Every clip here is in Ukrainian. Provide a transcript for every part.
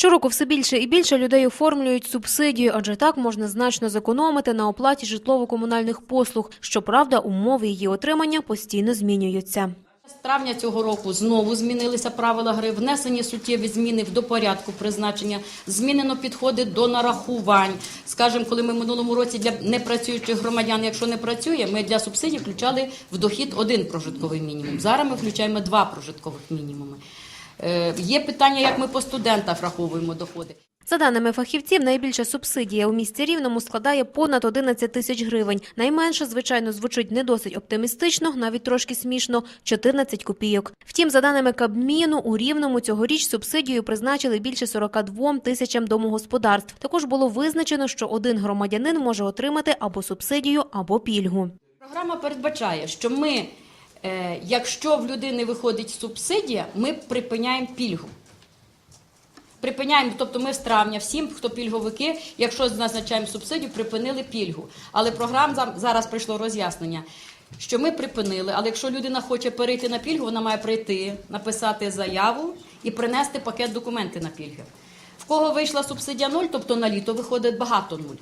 Щороку все більше і більше людей оформлюють субсидію, адже так можна значно зекономити на оплаті житлово-комунальних послуг. Щоправда, умови її отримання постійно змінюються. З травня цього року знову змінилися правила гри, внесені суттєві зміни до порядку призначення, змінено підходи до нарахувань. Скажімо, коли ми в минулому році для непрацюючих громадян, якщо не працює, ми для субсидій включали в дохід один прожитковий мінімум. Зараз ми включаємо два прожиткових мінімуми. Е, Є питання, як ми по студентах враховуємо доходи. За даними фахівців, найбільша субсидія у місті Рівному складає понад 11 тисяч гривень. Найменше, звичайно, звучить не досить оптимістично, навіть трошки смішно – 14 копійок. Втім, за даними Кабміну, у Рівному цьогоріч субсидію призначили більше 42 тисячам домогосподарств. Також було визначено, що один громадянин може отримати або субсидію, або пільгу. Програма передбачає, що ми, якщо в людини виходить субсидія, ми припиняємо пільгу. Припиняємо, тобто ми з травня всім, хто пільговики, якщо назначаємо субсидію, припинили пільгу. Але програм зараз прийшло роз'яснення, що ми припинили, але якщо людина хоче перейти на пільгу, вона має прийти, написати заяву і принести пакет документи на пільги. В кого вийшла субсидія нуль, тобто на літо виходить багато нуль.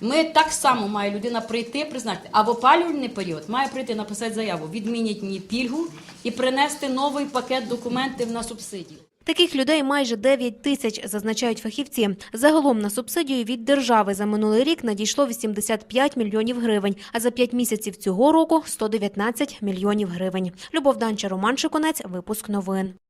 Ми так само має людина прийти, призначити, а в опалювальний період має прийти написати заяву, відмінять мені пільгу і принести новий пакет документів на субсидію. Таких людей майже 9 тисяч, зазначають фахівці. Загалом на субсидію від держави за минулий рік надійшло 85 мільйонів гривень, а за 5 місяців цього року – 119 мільйонів гривень. Любов Данча, Роман Шиконець, випуск новин.